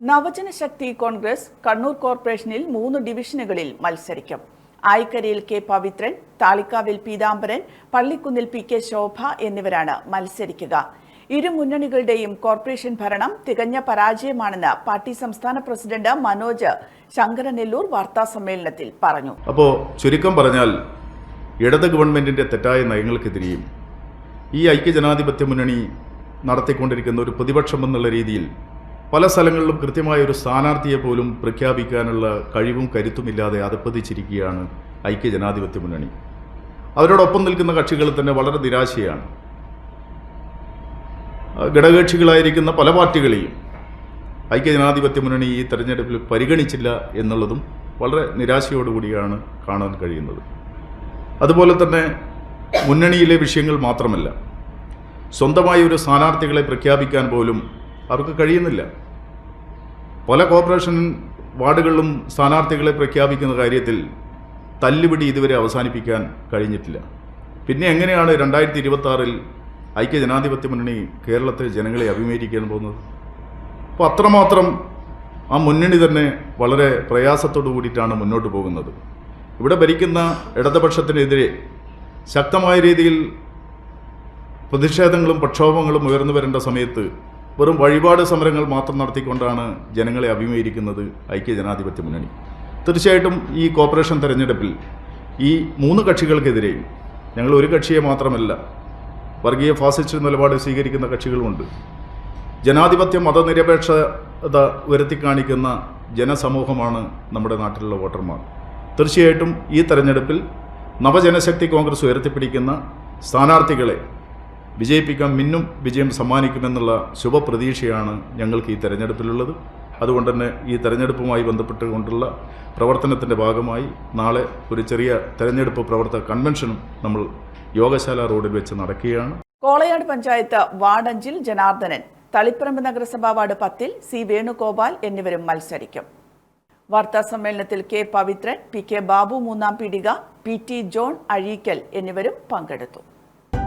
നവജന ശക്തി കോൺഗ്രസ് കണ്ണൂർ കോർപ്പറേഷനിൽ മൂന്ന് ഡിവിഷനുകളിൽ മത്സരിക്കും. ആയിക്കരയിൽ കെ പവിത്രൻ താളിക്കാവിൽ പീതാംബരൻ പള്ളിക്കുന്നിൽ പി കെ ശോഭ എന്നിവരാണ് മത്സരിക്കുക. ഇരു മുന്നണികളുടെയും കോർപ്പറേഷൻ ഭരണം തികഞ്ഞ പരാജയമാണെന്ന് പാർട്ടി സംസ്ഥാന പ്രസിഡന്റ് മനോജ് ശങ്കരനെല്ലൂർ വാർത്താ സമ്മേളനത്തിൽ പറഞ്ഞു. അപ്പോൾ ചുരുക്കം പറഞ്ഞാൽ ഇടത് ഗവൺമെന്റിന്റെ തെറ്റായ നയങ്ങൾക്കെതിരെയും ഈ ഐക്യജനാധിപത്യ മുന്നണി നടത്തിക്കൊണ്ടിരിക്കുന്ന ഒരു പ്രതിപക്ഷം എന്നുള്ള രീതിയിൽ പല സ്ഥലങ്ങളിലും കൃത്യമായ ഒരു സ്ഥാനാർത്ഥിയെ പോലും പ്രഖ്യാപിക്കാനുള്ള കഴിവും കരുത്തുമില്ലാതെ അധപ്പതിച്ചിരിക്കുകയാണ് ഐക്യജനാധിപത്യ മുന്നണി. അവരോടൊപ്പം നിൽക്കുന്ന കക്ഷികൾ തന്നെ വളരെ നിരാശയാണ്. ഘടകകക്ഷികളായിരിക്കുന്ന പല പാർട്ടികളെയും ഐക്യജനാധിപത്യ മുന്നണി ഈ തെരഞ്ഞെടുപ്പിൽ പരിഗണിച്ചില്ല എന്നുള്ളതും വളരെ നിരാശയോടുകൂടിയാണ് കാണാൻ കഴിയുന്നത്. അതുപോലെ തന്നെ മുന്നണിയിലെ വിഷയങ്ങൾ മാത്രമല്ല സ്വന്തമായി ഒരു സ്ഥാനാർത്ഥികളെ പ്രഖ്യാപിക്കാൻ പോലും അവർക്ക് കഴിയുന്നില്ല. പല കോർപ്പറേഷൻ വാർഡുകളിലും സ്ഥാനാർത്ഥികളെ പ്രഖ്യാപിക്കുന്ന കാര്യത്തിൽ തല്ലുപിടി ഇതുവരെ അവസാനിപ്പിക്കാൻ കഴിഞ്ഞിട്ടില്ല. പിന്നെ എങ്ങനെയാണ് രണ്ടായിരത്തി ഇരുപത്തി ആറിൽ ഐക്യജനാധിപത്യ മുന്നണി കേരളത്തിലെ ജനങ്ങളെ അഭിമുഖീകരിക്കാൻ പോകുന്നത്? അപ്പോൾ അത്രമാത്രം ആ മുന്നണി തന്നെ വളരെ പ്രയാസത്തോടു കൂടിയിട്ടാണ് മുന്നോട്ട് പോകുന്നത്. ഇവിടെ ഭരിക്കുന്ന ഇടതുപക്ഷത്തിനെതിരെ ശക്തമായ രീതിയിൽ പ്രതിഷേധങ്ങളും പ്രക്ഷോഭങ്ങളും ഉയർന്നു വരേണ്ട സമയത്ത് വെറും വഴിപാട് സമരങ്ങൾ മാത്രം നടത്തിക്കൊണ്ടാണ് ജനങ്ങളെ അഭിമുഖീകരിക്കുന്നത് ഐക്യ ജനാധിപത്യ മുന്നണി. തീർച്ചയായിട്ടും ഈ കോർപ്പറേഷൻ തെരഞ്ഞെടുപ്പിൽ ഈ മൂന്ന് കക്ഷികൾക്കെതിരെയും ഞങ്ങൾ ഒരു കക്ഷിയെ മാത്രമല്ല വർഗീയ ഫാസിസ്റ്റ് നിലപാട് സ്വീകരിക്കുന്ന കക്ഷികളുമുണ്ട്. ജനാധിപത്യ മതനിരപേക്ഷത ഉയർത്തിക്കാണിക്കുന്ന ജനസമൂഹമാണ് നമ്മുടെ നാട്ടിലുള്ള വോട്ടർമാർ. തീർച്ചയായിട്ടും ഈ തെരഞ്ഞെടുപ്പിൽ നവജനശക്തി കോൺഗ്രസ് ഉയർത്തിപ്പിടിക്കുന്ന സ്ഥാനാർത്ഥികളെ വിജയിപ്പിക്കാൻ മിന്നും വിജയം സമ്മാനിക്കുമെന്നുള്ള ശുഭപ്രതീക്ഷയാണ് ഞങ്ങൾക്ക് ഈ തെരഞ്ഞെടുപ്പിലുള്ളത്. അതുകൊണ്ട് തന്നെ ഈ തെരഞ്ഞെടുപ്പുമായി ബന്ധപ്പെട്ടുകൊണ്ടുള്ള പ്രവർത്തനത്തിന്റെ ഭാഗമായി നാളെ ഒരു ചെറിയ തെരഞ്ഞെടുപ്പ് പ്രവർത്തക കൺവെൻഷനും നമ്മൾ യോഗശാല റോഡിൽ വെച്ച് നടക്കുകയാണ്. കോളയാട് പഞ്ചായത്ത് വാർഡ് അഞ്ചിൽ ജനാർദ്ദനൻ തളിപ്പറമ്പ് നഗരസഭാ വാർഡ് പത്തിൽ സി വേണുഗോപാൽ എന്നിവരും മത്സരിക്കും. വാർത്താ സമ്മേളനത്തിൽ K Pavithran P K Babu Moonnam Peedika P T John Azhikkal എന്നിവരും പങ്കെടുത്തു.